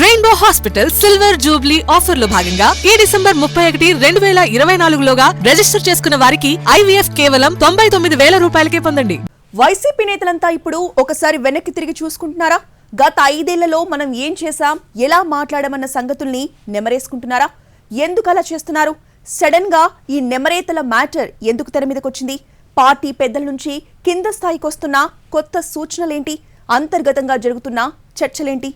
Rainbow hospital silver Jubilee ఆఫర్లో భాగంగా ఈ డిసెంబర్ ముప్పై ఒకటి రెండు వేల ఇరవై నాలుగులోగా రిజిస్టర్ చేసుకున్న వారికి ఐవీఎఫ్ కేవలం తొంభై తొమ్మిది వేల రూపాయలకే పొందండి. వైసీపీ నేతలంతా ఇప్పుడు ఒకసారి వెనక్కి తిరిగి చూసుకుంటున్నారా? గత ఐదేళ్ళలో మనం ఏం చేశాం? ఎలా మాట్లాడమన్న సంగతుల్ని నెమరేసుకుంటున్నారా? ఎందుకు అలా చేస్తున్నారు? సడన్గా ఈ నెమరేతల మ్యాటర్ ఎందుకు తెర మీదకొచ్చింది? పార్టీ పెద్దల నుంచి కింద స్థాయికి వస్తున్న కొత్త సూచనలేంటి? అంతర్గతంగా జరుగుతున్న చర్చలేంటి?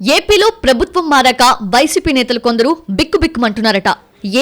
ఏపీలో ప్రభుత్వం మారాక వైసీపీ నేతలు కొందరు బిక్కుబిక్కుమంటున్నారట.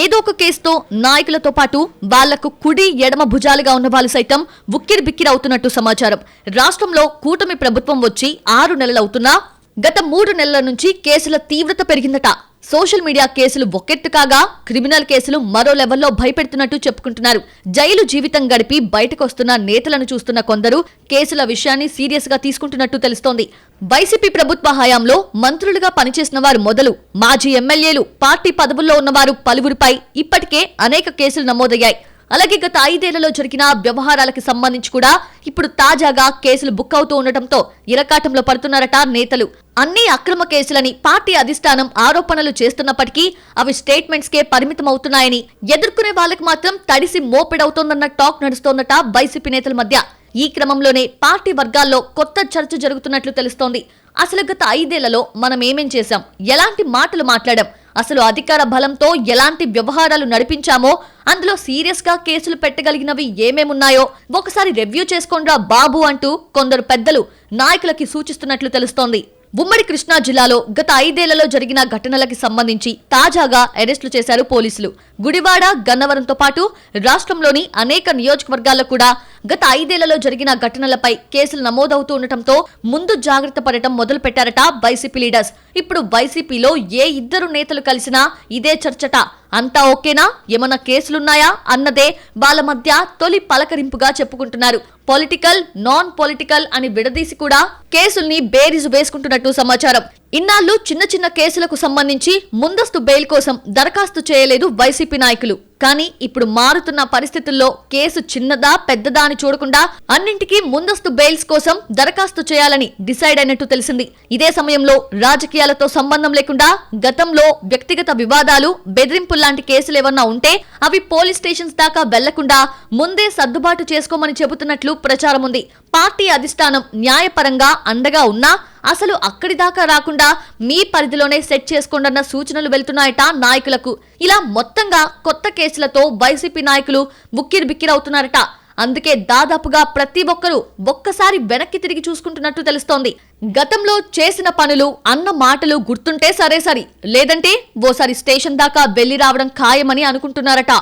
ఏదో ఒక కేసుతో నాయకులతో పాటు వాళ్ళకు కుడి ఎడమ భుజాలుగా ఉన్న వాళ్ళు సైతం ఉక్కిరి బిక్కిరి అవుతున్నట్టు సమాచారం. రాష్ట్రంలో కూటమి ప్రభుత్వం వచ్చి ఆరు నెలలవుతున్నా గత మూడు నెలల నుంచి కేసుల తీవ్రత పెరిగిందట. సోషల్ మీడియా కేసులు ఒకెత్తు కాగా క్రిమినల్ కేసులు మరో లెవెల్లో భయపెడుతున్నట్టు చెప్పుకుంటున్నారు. జైలు జీవితం గడిపి బయటకు వస్తున్న నేతలను చూస్తున్న కొందరు కేసుల విషయాన్ని సీరియస్గా తీసుకుంటున్నట్టు తెలుస్తోంది. వైసీపీ ప్రభుత్వ హయాంలో మంత్రులుగా పనిచేసిన వారు మొదలు మాజీ ఎమ్మెల్యేలు పార్టీ పదవుల్లో ఉన్నవారు పలువురిపై ఇప్పటికే అనేక కేసులు నమోదయ్యాయి. అలాగే గత ఐదేళ్ళలో జరిగిన వ్యవహారాలకు సంబంధించి కూడా ఇప్పుడు తాజాగా కేసులు బుక్ అవుతూ ఉండటంతో ఇరకాటంలో పడుతున్నారట నేతలు. అన్ని అక్రమ కేసులని పార్టీ అధిష్టానం ఆరోపణలు చేస్తున్నప్పటికీ అవి స్టేట్మెంట్స్ కే పరిమితం అవుతున్నాయని ఎదుర్కొనే వాళ్ళకి మాత్రం తడిసి మోపెడవుతోందన్న టాక్ నడుస్తోందట వైసీపీ నేతల మధ్య. ఈ క్రమంలోనే పార్టీ వర్గాల్లో కొత్త చర్చ జరుగుతున్నట్లు తెలుస్తోంది. అసలు గత ఐదేళ్ళలో మనం ఏమేం చేశాం? ఎలాంటి మాటలు మాట్లాడాం? అసలు అధికార బలంతో ఎలాంటి వ్యవహారాలు నడిపించామో అందులో సీరియస్గా కేసులు పెట్టగలిగినవి ఏమేమున్నాయో ఒకసారి రివ్యూ చేసుకోండ్రా బాబు అంటూ కొందరు పెద్దలు నాయకులకి సూచిస్తున్నట్లు తెలుస్తోంది. ఉమ్మడి కృష్ణా జిల్లాలో గత ఐదేళ్ళలో జరిగిన ఘటనలకు సంబంధించి తాజాగా అరెస్టులు చేశారు పోలీసులు. గుడివాడ గన్నవరంతో పాటు రాష్ట్రంలోని అనేక నియోజకవర్గాల్లో కూడా గత ఐదేళ్ళలో జరిగిన ఘటనలపై కేసులు నమోదవుతూ ఉండటంతో ముందు జాగ్రత్త పడటం మొదలు పెట్టారట వైసీపీ లీడర్స్. ఇప్పుడు వైసీపీలో ఏ ఇద్దరు నేతలు కలిసినా ఇదే చర్చట. అంతా ఓకేనా? ఏమన్నా కేసులున్నాయా? అన్నదే వాళ్ళ మధ్య తొలి పలకరింపుగా చెప్పుకుంటున్నారు. పొలిటికల్ నాన్ పొలిటికల్ అని విడదీసి కూడా కేసుల్ని బేరీజు వేసుకుంటున్నట్టు సమాచారం. ఇన్నాళ్ళు చిన్న చిన్న కేసులకు సంబంధించి ముందస్తు బెయిల్ కోసం దరఖాస్తు చేయలేదు వైసీపీ నాయకులు. కానీ ఇప్పుడు మారుతున్న పరిస్థితుల్లో కేసు చిన్నదా పెద్దదా అని చూడకుండా అన్నింటికీ ముందస్తు బెయిల్స్ కోసం దరఖాస్తు చేయాలని డిసైడ్ అయినట్టు తెలిసింది. ఇదే సమయంలో రాజకీయాలతో సంబంధం లేకుండా గతంలో వ్యక్తిగత వివాదాలు బెదిరింపులు లాంటి కేసులు ఏమన్నా ఉంటే అవి పోలీస్ స్టేషన్స్ దాకా వెళ్ళకుండా ముందే సర్దుబాటు చేసుకోమని చెబుతున్నట్లు ప్రచారం ఉంది. పార్టీ అధిష్టానం న్యాయపరంగా అండగా ఉన్నా అసలు అక్కడి దాకా రాకుండా మీ పరిధిలోనే సెట్ చేసుకోండన్న సూచనలు వెళ్తున్నాయట నాయకులకు. ఇలా మొత్తంగా కొత్త కేసులతో వైసీపీ నాయకులు బుక్కిరిబిక్కిరవుతున్నారట అందుకే దాదాపుగా ప్రతి ఒక్కరూ ఒక్కసారి వెనక్కి తిరిగి చూసుకుంటున్నట్టు తెలుస్తోంది. గతంలో చేసిన పనులు అన్న మాటలు గుర్తుంటే సరే సరి. లేదంటే ఓసారి స్టేషన్ దాకా వెళ్ళి రావడం ఖాయమని అనుకుంటున్నారట.